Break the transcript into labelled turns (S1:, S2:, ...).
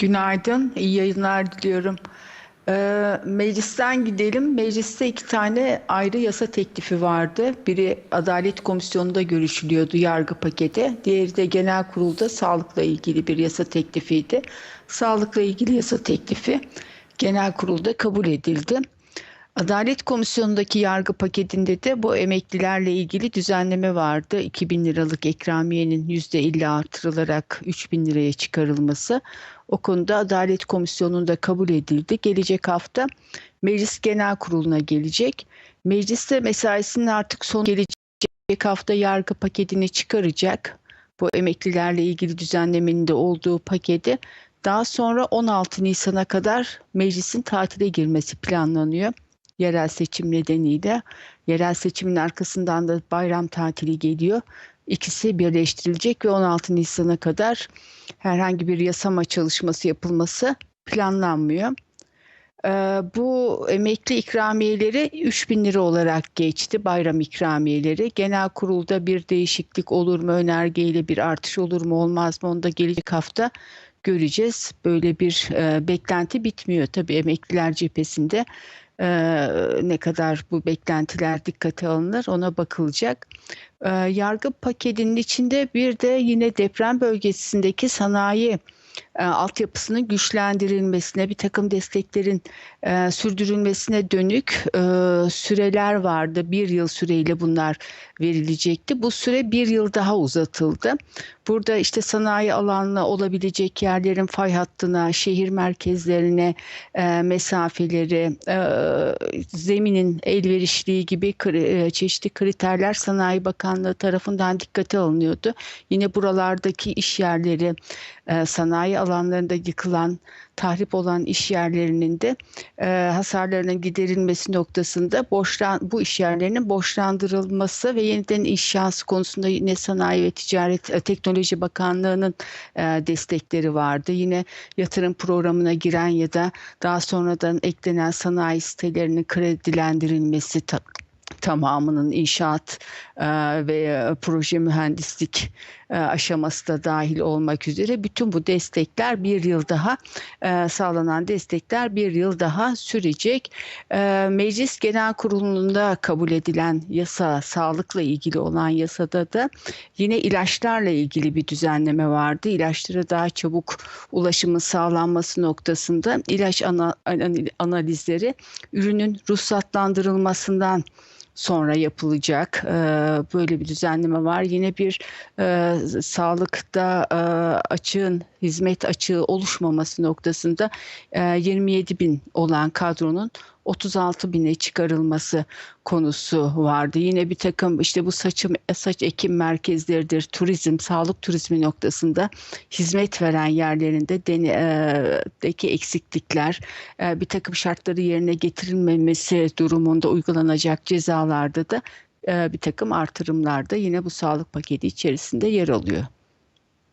S1: Günaydın, iyi yayınlar diliyorum. Ee, meclisten gidelim. Mecliste iki tane ayrı yasa teklifi vardı. Biri Adalet Komisyonu'nda görüşülüyordu yargı paketi. Diğeri de genel kurulda sağlıkla ilgili bir yasa teklifiydi. Sağlıkla ilgili yasa teklifi genel kurulda kabul edildi. Adalet Komisyonu'ndaki yargı paketinde de bu emeklilerle ilgili düzenleme vardı. 2000 liralık ikramiyenin %50 artırılarak 3000 liraya çıkarılması. O konuda Adalet Komisyonu'nda kabul edildi. Gelecek hafta Meclis Genel Kurulu'na gelecek. Mecliste mesaisinin artık sonu gelecek hafta yargı paketini çıkaracak. Bu emeklilerle ilgili düzenlemenin de olduğu paketi. Daha sonra 16 Nisan'a kadar meclisin tatile girmesi planlanıyor yerel seçim nedeniyle. Yerel seçimin arkasından da bayram tatili geliyor. İkisi birleştirilecek ve 16 Nisan'a kadar herhangi bir yasama çalışması yapılması planlanmıyor. Ee, bu emekli ikramiyeleri 3000 lira olarak geçti bayram ikramiyeleri. Genel kurulda bir değişiklik olur mu önergeyle bir artış olur mu olmaz mı onu da gelecek hafta göreceğiz. Böyle bir e, beklenti bitmiyor tabii emekliler cephesinde e, ne kadar bu beklentiler dikkate alınır ona bakılacak. E, yargı paketinin içinde bir de yine deprem bölgesindeki sanayi e, altyapısının güçlendirilmesine, bir takım desteklerin e, sürdürülmesine dönük e, süreler vardı. Bir yıl süreyle bunlar verilecekti. Bu süre bir yıl daha uzatıldı. Burada işte sanayi alanına olabilecek yerlerin fay hattına, şehir merkezlerine e, mesafeleri, e, zeminin elverişliği gibi kri, çeşitli kriterler Sanayi Bakanlığı tarafından dikkate alınıyordu. Yine buralardaki iş yerleri, e, sanayi alanlarında yıkılan, tahrip olan iş yerlerinin de e, hasarlarının giderilmesi noktasında boşlan, bu iş yerlerinin boşlandırılması ve yeniden inşası konusunda yine Sanayi ve Ticaret e, Teknoloji Bakanlığı'nın e, destekleri vardı. Yine yatırım programına giren ya da daha sonradan eklenen sanayi sitelerinin kredilendirilmesi tamamının inşaat e, ve proje mühendislik e, aşaması da dahil olmak üzere bütün bu destekler bir yıl daha e, sağlanan destekler bir yıl daha sürecek. E, Meclis Genel Kurulu'nda kabul edilen yasa sağlıkla ilgili olan yasada da yine ilaçlarla ilgili bir düzenleme vardı. İlaçlara daha çabuk ulaşımın sağlanması noktasında ilaç ana, analizleri ürünün ruhsatlandırılmasından sonra yapılacak. Böyle bir düzenleme var. Yine bir e, sağlıkta e, açığın, hizmet açığı oluşmaması noktasında e, 27 bin olan kadronun 36 bine çıkarılması konusu vardı. Yine bir takım işte bu saçım saç ekim merkezleridir, turizm, sağlık turizmi noktasında hizmet veren yerlerinde deki eksiklikler, bir takım şartları yerine getirilmemesi durumunda uygulanacak cezalarda da bir takım artırımlar da yine bu sağlık paketi içerisinde yer alıyor.